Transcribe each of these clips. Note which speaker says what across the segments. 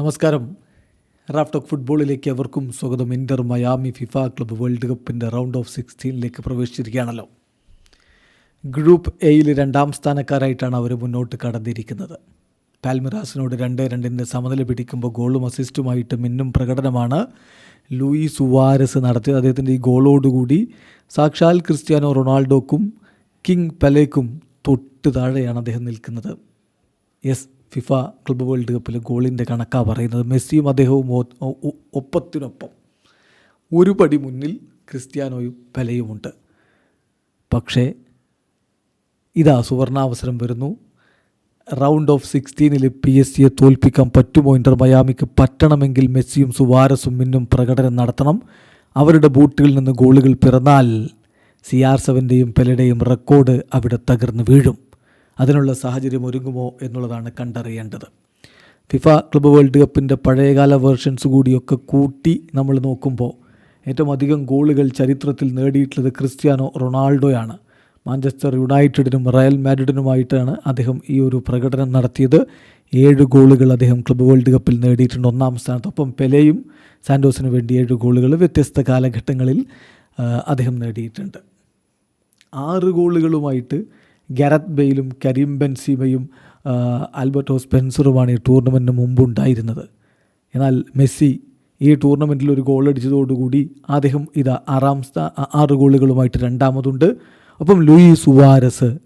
Speaker 1: നമസ്കാരം. റാഫ്റ്റോക്ക് ഫുട്ബോളിലേക്ക് അവർക്കും സ്വാഗതം. Inter Miami FIFA club world കപ്പിന്റെ റൗണ്ട് ഓഫ് സിക്സ്റ്റീനിലേക്ക് പ്രവേശിച്ചിരിക്കുകയാണല്ലോ. ഗ്രൂപ്പ് എയിൽ രണ്ടാം സ്ഥാനക്കാരായിട്ടാണ് അവർ മുന്നോട്ട് കടന്നിരിക്കുന്നത്. പാൽമിറാസിനോട് രണ്ട് രണ്ടിന്റെ സമനില പിടിക്കുമ്പോൾ ഗോളും അസിസ്റ്റുമായിട്ട് മിന്നും പ്രകടനമാണ് ലൂയി സുവാരസ് നടത്തിയത്. അദ്ദേഹത്തിന്റെ ഈ ഗോളോടുകൂടി സാക്ഷാൽ ക്രിസ്ത്യാനോ റൊണാൾഡോക്കും കിങ് പെലേക്കും തൊട്ട് താഴെയാണ് അദ്ദേഹം നിൽക്കുന്നത്. യെസ് ഫിഫ ക്ലബ്ബ് വേൾഡ് കപ്പിൽ ഗോളിന്റെ കണക്കാണ് പറയുന്നത്. മെസ്സിയും അദ്ദേഹവും ഒപ്പത്തിനൊപ്പം ഒരു പടി മുന്നിൽ ക്രിസ്ത്യാനോയും പെലയുമുണ്ട്. പക്ഷേ ഇതാ സുവർണാവസരം വരുന്നു. റൗണ്ട് ഓഫ് സിക്സ്റ്റീനിൽ പി എസ് സിയെ തോൽപ്പിക്കാൻ പറ്റുമോ ഇന്റർ മയാമിക്ക് പറ്റണമെങ്കിൽ മെസ്സിയും സുവാരസും മിന്നും പ്രകടനം നടത്തണം. അവരുടെ ബൂട്ടുകളിൽ നിന്ന് ഗോളുകൾ പിറന്നാൽ സി ആർ സെവന്റെയും പെലയുടെയും റെക്കോർഡ് അവിടെ തകർന്ന് വീഴും. അതിനുള്ള സാഹചര്യം ഒരുങ്ങുമോ എന്നുള്ളതാണ് കണ്ടറിയേണ്ടത്. ഫിഫ ക്ലബ്ബ് വേൾഡ് കപ്പിന്റെ പഴയകാല വേർഷൻസ് കൂടിയൊക്കെ കൂട്ടി നമ്മൾ നോക്കുമ്പോൾ ഏറ്റവും അധികം ഗോളുകൾ ചരിത്രത്തിൽ നേടിയിട്ടുള്ളത് ക്രിസ്ത്യാനോ റൊണാൾഡോയാണ്. മാഞ്ചസ്റ്റർ യുണൈറ്റഡിനും റയൽ മാഡ്രിഡിനുമായിട്ടാണ് അദ്ദേഹം ഈ ഒരു പ്രകടനം നടത്തിയത്. ഏഴ് ഗോളുകൾ അദ്ദേഹം ക്ലബ്ബ് വേൾഡ് കപ്പിൽ നേടിയിട്ടുണ്ട് ഒന്നാം സ്ഥാനത്തൊപ്പം പെലെയും സാൻഡോസിന് വേണ്ടി ഏഴ് ഗോളുകൾ വ്യത്യസ്ത കാലഘട്ടങ്ങളിൽ അദ്ദേഹം നേടിയിട്ടുണ്ട്. ആറ് ഗോളുകളുമായിട്ട് ഗരത് ബെയിലും കരീം ബെൻസീമയും ആൽബർട്ടോ സ്പെൻസറുമാണ് ഈ ടൂർണമെന്റിന് മുമ്പുണ്ടായിരുന്നത്. എന്നാൽ മെസ്സി ഈ ടൂർണമെന്റിൽ ഒരു ഗോൾ അടിച്ചതോടുകൂടി അദ്ദേഹം ഇത് ആറാം സ്ഥാ ആറ് ഗോളുകളുമായിട്ട് രണ്ടാമതുണ്ട്. ഒപ്പം ലൂയി സുവാരസ്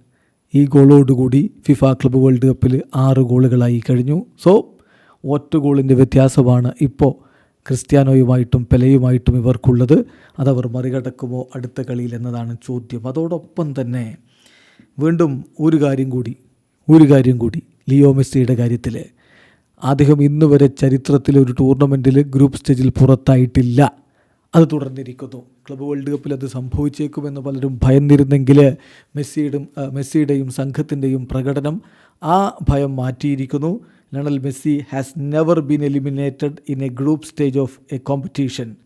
Speaker 1: ഈ ഗോളോടുകൂടി ഫിഫ ക്ലബ്ബ് വേൾഡ് കപ്പിൽ ആറ് ഗോളുകളായി കഴിഞ്ഞു. സോ ഒറ്റ ഗോളിന്റെ വ്യത്യാസമാണ് ഇപ്പോൾ ക്രിസ്ത്യാനോയുമായിട്ടും പെലയുമായിട്ടും ഇവർക്കുള്ളത്. അതവർ മറികടക്കുമോ അടുത്ത കളിയിൽ എന്നതാണ് ചോദ്യം. അതോടൊപ്പം തന്നെ വീണ്ടും ഒരു കാര്യം കൂടി ഒരു കാര്യം കൂടി ലിയോ മെസ്സിയുടെ കാര്യത്തിൽ അദ്ദേഹം ഇന്ന് വരെ ചരിത്രത്തിലെ ഒരു ടൂർണമെന്റിൽ ഗ്രൂപ്പ് സ്റ്റേജിൽ പുറത്തായിട്ടില്ല. അത് തുടർന്നിരിക്കുന്നു. ക്ലബ് വേൾഡ് കപ്പിൽ അത് സംഭവിച്ചേക്കുമെന്ന് പലരും ഭയന്നിരുന്നെങ്കിൽ മെസ്സിയുടെയും മെസ്സിയുടെയും സംഘത്തിന്റെയും പ്രകടനം ആ ഭയം മാറ്റിയിരിക്കുന്നു. Lionel Messi has never been eliminated in a group stage of a competition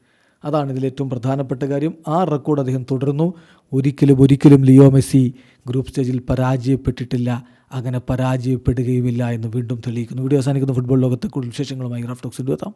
Speaker 1: അതാണ് ഇതിൽ ഏറ്റവും പ്രധാനപ്പെട്ട കാര്യം. ആ റെക്കോർഡ് അദ്ദേഹം തുടർന്നു. ഒരിക്കലും ഒരിക്കലും ലിയോ മെസ്സി ഗ്രൂപ്പ് സ്റ്റേജിൽ പരാജയപ്പെട്ടിട്ടില്ല. അങ്ങനെ പരാജയപ്പെടുകയുമില്ല എന്ന് വീണ്ടും തെളിയിക്കുന്നു. വീഡിയോ അവസാനിക്കുന്ന. ഫുട്ബോൾ ലോകത്തെ കൂടുതൽ വിശേഷങ്ങളുമായി റാഫ്റ്റോക്സിന്റെ എത്താം